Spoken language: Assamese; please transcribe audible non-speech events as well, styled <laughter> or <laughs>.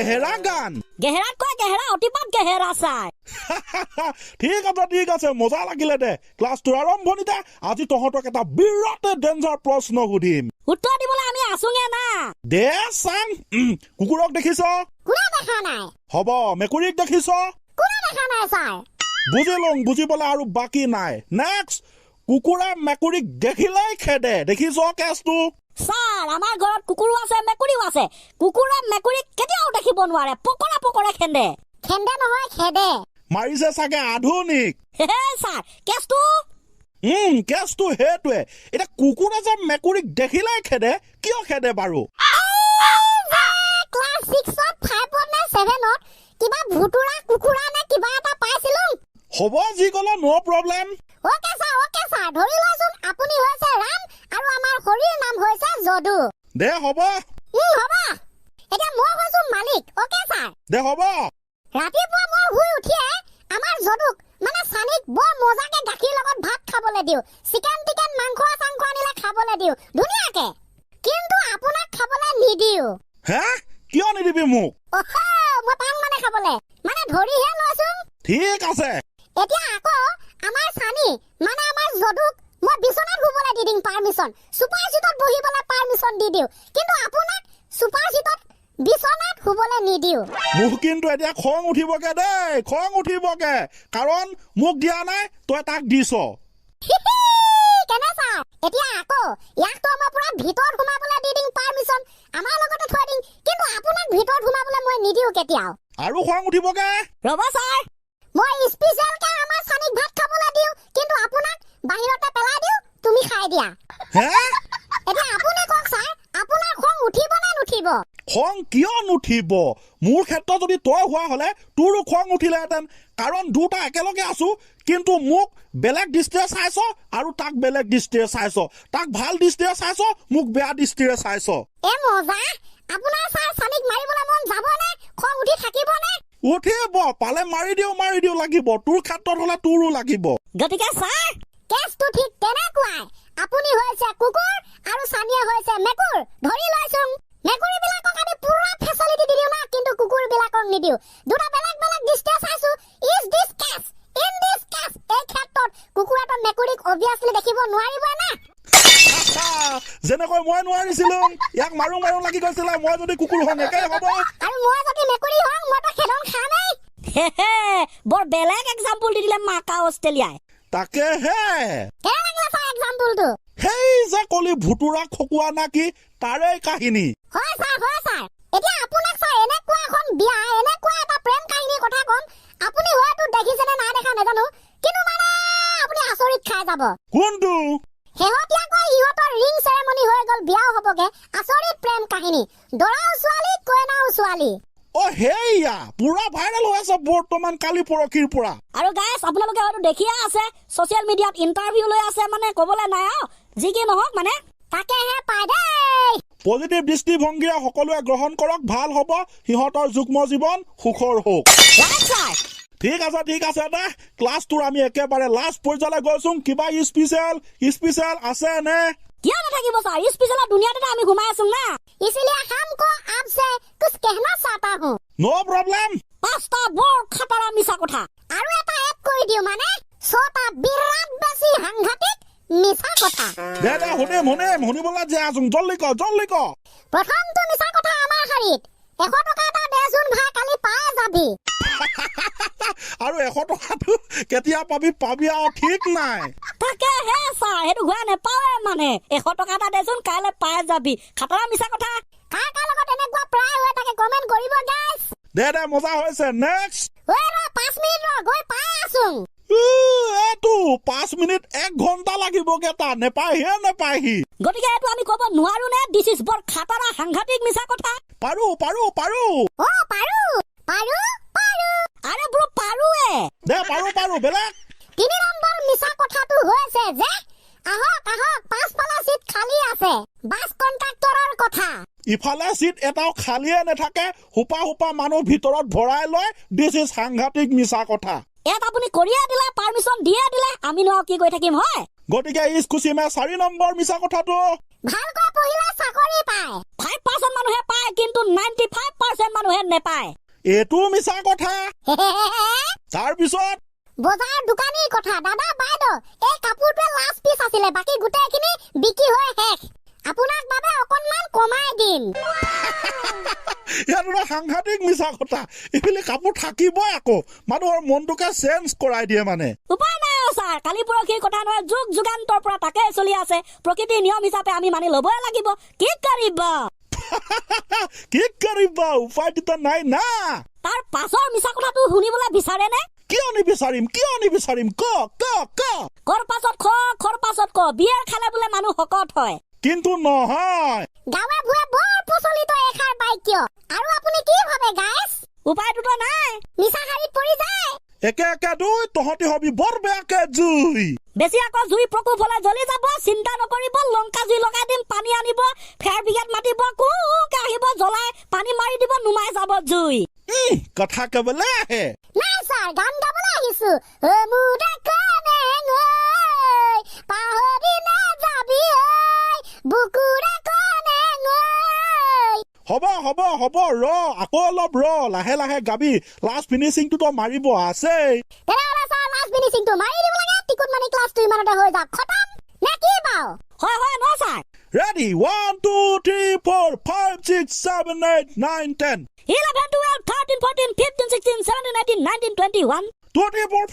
গেহেৰা গান। <laughs> গেহেৰাতকৈ গেহেৰা অতিপাত গেহেৰা চাই। ঠিক আছে ঠিক আছে মজা লাগিলে দে। ক্লাছটোৰ আৰম্ভণিতে আজি তহঁতক এটা বিৰাটে ডেঞ্জাৰ প্ৰশ্ন সুধিম। উত্তৰ দিবলৈ আমি আছোঙে না। দে চাং। কুকুৰক দেখিছ? কোনে দেখা নাই? হ'ব মেকুৰীক দেখিছ? কোনে দেখা নাই ছাৰ বুজি লওঁ বুজিবলৈ আৰু বাকী নাই। নেক্সট কুকুৰে মেকুৰীক দেখিলেই খেদে। দেখিছ কেছটো? ছাৰ আমাৰ ঘৰত কুকুৰো আছে মেকুৰীও আছে। কুকুৰে মেকুৰীক কেতিয়াও দেখিব নোৱাৰে পকৰা পকৰে খেন্দে। খেন্দে নহয় খেদে। মাৰিছে চাগে আধুনিক। হে ছাৰ কেছটো? উম কেছটো সেইটোৱে। এতিয়া কুকুৰে যে মেকুৰীক দেখিলেই খেদে কিয় খেদে বাৰু? ক্লাছ ছিক্সত ফাইভত নে ছেভেনত কিবা ভুতুৰা কুকুৰা নে কিবা এটা পাইছিলো। হ'ব যি ক'লে ন' problem okay sir okay sir ধৰি লোৱাচোন আপুনি হৈছে আৰু আমাৰ নাম হৈছে যদু। দে হ'ব। উম হ'ব। এতিয়া মই হৈছো মালিক অ'কে ছাৰ? দে হ'ব। ৰাতিপুৱা মই শুই উঠিয়ে আমাৰ যদুক মানে চানিক বৰ মজাকে গাখীৰ লগত ভাত খাবলৈ দিওঁ। চিকেন টিকেন মাংস চাংস আনিলে খাবলৈ দিওঁ। ধুনীয়াকে। কিন্তু আপোনাক খাবলৈ নিদিওঁ। হে? কিয় নিদিবি মোক? অহ মই পাম মানে খাবলৈ। মানে ধৰিহে লৈছোন। ঠিক আছে। এতিয়া আকৌ আমাৰ চানি মানে আমাৰ যদুক মই বিচনাত শুবলৈ দি দিম পাৰ্মিশ্যন ছুপাৰ চিটত বহিবলৈ পাৰ্মিশ্যন দি দিওঁ। কিন্তু আপোনাক ছুপাৰ চিটত বিচনাত শুবলৈ নিদিওঁ। মোক কিন্তু এতিয়া খং উঠিবগে দেই খং উঠিবগে। কাৰণ মোক দিয়া নাই তই তাক দিছ। কেনে ছাৰ এতিয়া আকৌ ইয়াকতো মই পুৰা ভিতৰত সোমাবলৈ দি দিম পাৰ্মিশ্যন আমাৰ লগতে থৈ দিম কিন্তু আপোনাক ভিতৰত সোমাবলৈ মই নিদিওঁ কেতিয়াও। আৰু খং উঠিবগে? ৰ'ব ছাৰ মই স্পেচিয়েলকে আমাৰ চানিক ভাত খাবলৈ দিওঁ কিন্তু আপোনাক বাহিৰতে পেলাই দিওঁ তুমি খাই দিয়া হে? এতিয়া আপুনি কওক ছাৰ আপোনাৰ খং উঠিব নে নুঠিব? খং কিয় নুঠিব? মোৰ ক্ষেত্ৰত যদি তই হোৱা হলে তোৰো খং উঠিলেহেঁতেন। কাৰণ দুটা একেলগে আছো কিন্তু মোক বেলেগ দৃষ্টিৰে চাইছ আৰু তাক বেলেগ দৃষ্টিৰে চাইছ। তাক ভাল দৃষ্টিৰে চাইছ মোক বেয়া দৃষ্টিৰে চাইছ। এ মজা আপোনাৰ ছাৰ চানিক মাৰিবলৈ মন যাবনে? খং উঠি থাকিবনে? উঠিব পালে মাৰি দিওঁ মাৰি দিওঁ লাগিব। তোৰ ক্ষেত্ৰত হলে তোৰো লাগিব। গতিকে ছাৰ কেছটো ঠিক তেনেকুৱাই। আপুনি হৈছে কুকুৰ আৰু চানিয়ে হৈছে মেকুৰ। ধৰি লৈছোং মেকুৰী বিলাকক আমি পুৰা ফেচিলিটি দি দিওঁ না কিন্তু কুকুৰ বিলাকক নিদিওঁ। দুটা বেলেগ বেলেগ দৃষ্টিৰে চাইছো। Is this case in this case এই ক্ষেত্ৰত কুকুৰেতো মেকুৰীক অভিয়াছলি দেখিব নোৱাৰিবই না। যেনেকৈ মই নোৱাৰিছিলো ইয়াক মাৰো মাৰো লাগি গৈছিলে মই যদি কুকুৰ হওঁ একেই হ'ব। আৰু মই যদি মেকুৰী হওঁ মইতো খেদন খামেই। বৰ বেলেগ এক্সাম্পল দি দিলে মাকা অষ্ট্ৰেলিয়াই। তাকেহে। ছাৰ এক্সাম্পলটো। সেই যে কলি ভুতুৰা খকুৱা না কি তাৰে কাহিনী। হয় ছাৰ হয় ছাৰ। এতিয়া আপোনাক ছাৰ এনেকুৱা এখন বিয়া এনেকুৱা এটা প্ৰেম কাহিনীৰ কথা ক'ম। আপুনি হয়তো দেখিছেনে নাই দেখা নাজানো কিন্তু মানে আপুনি আচৰিত খাই যাব। কোনটো? শেহতীয়াকৈ ইহঁতৰ ৰিং চেৰেমনি হৈ গ'ল বিয়াও হ'বগে। আচৰিত প্ৰেম কাহিনী। দৰাও ছোৱালী কইনাও ছোৱালী। অ সেয়া পুৰা ভাইৰেল হৈ আছে বৰ্তমান কালি পৰহিৰ পৰা। আৰু গাইছ আপোনালোকে হয়তো দেখিয়ে আছে ছচিয়েল মিডিয়াত ইণ্টাৰভিউ লৈ আছে মানে ক'বলৈ নাই আৰু। যি কি নহওক মানে তাকেহে পাই দেই। পজিটিভ দৃষ্টিভংগীৰে সকলোৱে গ্ৰহণ কৰক ভাল হ'ব সিহঁতৰ যুগ্ম জীৱন সুখৰ হওক। ঠিক আছে ঠিক আছে দে। ক্লাছটোৰ আমি একেবাৰে লাষ্ট পৰ্যায়লৈ গৈছো। কিবা স্পেচিয়েল স্পেচিয়েল আছে নে? কিয় নাথাকিব ছাৰ স্পেচিয়েলৰ দুনিয়াতে আমি সোমাই আছো না। ইচিলিয়ে हमको आपसे कुछ कहना चाहता हूँ ন' প্ৰব্লেম পাঁচটা বৰ খাটাৰা মিছা কথা আৰু এটা এড কৰি দিওঁ মানে ছটা বিৰাট বেছি সাংঘাতিক মিছা কথা দে দে শুনিম শুনিম শুনিবলৈ জীয়াই আছো জল্দি ক জল্দি ক প্ৰথমটো মিছা কথা আমাৰ শাৰীত এশ টকা এটা দেচোন ভাই কালি পাই যাবি। <laughs> আৰু এশ টকাটো কেতিয়া পাবি পাবি আৰু ঠিক নাই। তাকে হে ছাৰ সেইটো ঘূৰাই নেপাৱে মানে। এশ টকা এটা দেচোন কাইলৈ পাই যাবি। খাটাৰা মিছা কথা। কাৰ কাৰ লগত এনেকুৱা প্ৰায় হৈ থাকে কমেণ্ট কৰিব গাইছ দে দে মজা হৈছে নেক্সট ঐ ৰ পাঁচ মিনিট ৰ গৈ পাই আছোং। পাঁচ মিনিট এক ঘণ্টা লাগিবগে তাৰ নেপায়হিয়ে নেপায়হি গতিকে এইটো আমি ক'ব নোৱাৰো নে? দিছ ইজ বৰ খাটাৰা সাংঘাতিক মিছা কথা। পাৰো পাৰো পাৰো। অ পাৰো। পাৰো পাৰো। আৰে বোলো পাৰোৱে। দে পাৰো পাৰো বেলেগ। তিনি নম্বৰ মিছা কথাটো হৈছে যে আহক আহক পাছফালে চিট খালী আছে। বাছ কণ্ট্ৰাক্টৰৰ কথা। ইফালে চিট এটাও খালিয়ে নাথাকে সোপা সোপা মানুহ ভিতৰত ভৰাই লয়। দিছ ইজ সাংঘাতিক মিছা কথা। ইয়াত আপুনি কৰিয়ে দিলে পাৰ্মিশ্যন দিয়ে দিলে আমিনো আৰু কি কৰি থাকিম হয়? গতিকে ইজ খুচি মে চাৰি নম্বৰ মিছা কথাটো। ভালকৈ পঢ়িলে চাকৰি পায়। ফাইভ পাৰ্চেণ্ট মানুহে পায় কিন্তু নাইণ্টি ফাইভ পাৰ্চেণ্ট মানুহে নেপায়। এইটো মিছা কথা। তাৰপিছত? বজাৰ দোকানীৰ কথা দাদা বাইদেউ এই কাপোৰটোৱে লাষ্ট পিচ আছিলে বাকী গোটেইখিনি বিক্ৰী হৈ শেষ। আপোনাক বাবে অকণমান কমাই দিম। ইয়াত এটা সাংঘাতিক মিছা কথা। এইফালে কাপোৰ থাকিবই আকৌ। মানুহৰ মনটোকে চেঞ্জ কৰাই দিয়ে মানে। কালি পৰহিৰ কথা নহয় যুগ যুগান্তৰ পৰা তাকে চলি আছে। প্ৰকৃতিৰ নিয়ম হিচাপে আমি মানি ল'বই লাগিব। কি কৰিব? <laughs> কি কৰিবা? উপায় দুটা নাই না। তাৰ পাছৰ মিছা কথাটো শুনিবলৈ বিচাৰে নে কিয় নিবিচাৰিম? কিয় নিবিচাৰিম? ক ক ক। কৰ পাছত খ খৰ পাছত ক। বিয়েৰ খালে বোলে মানুহ শকত হয়। কিন্তু নহয়। গাঁৱে ভূঞে বৰ প্ৰচলিত এষাৰ বাক্য। আৰু আপুনি কি ভাবে গাইছ? উপায়টোতো নাই। মিছা শাৰীত পৰি যায়। একে একে দুই তহঁতি হবি বৰ বেয়াকে জুই। বেছি আকৌ জুই প্ৰকোপ হলে জ্বলি যাব চিন্তা নকৰিব লংকা জুই লগাই দিম পানী আনিব ফেৰ বিঘাত মাতিব কুকে আহিব জ্বলাই পানী মাৰি দিব নুমাই যাব জুই। কথা কবলে আহে। নাই ছাৰ গান গাবলৈ আহিছো। পাহৰি নাযাবি বুকুৰা হ'ব হ'ব হ'ব ৰ অলপ ৰ লাহে লাহে গাবি লাষ্ট ফিনিচিংটোতো মাৰিব আছেই তেনেহ'লে ছাৰ লাষ্ট ফিনিচিংটো মাৰি দিব লাগে টিকুট মানি ক্লাছটো ইমানতে হৈ যাওক খতম নে কি বাৰু হয় হয় ন sir ready one two three four five six seven eight nine ten eleven twelve thirteen fourteen fifteen sixteen seventeen eighteen nineteen twenty one twenty four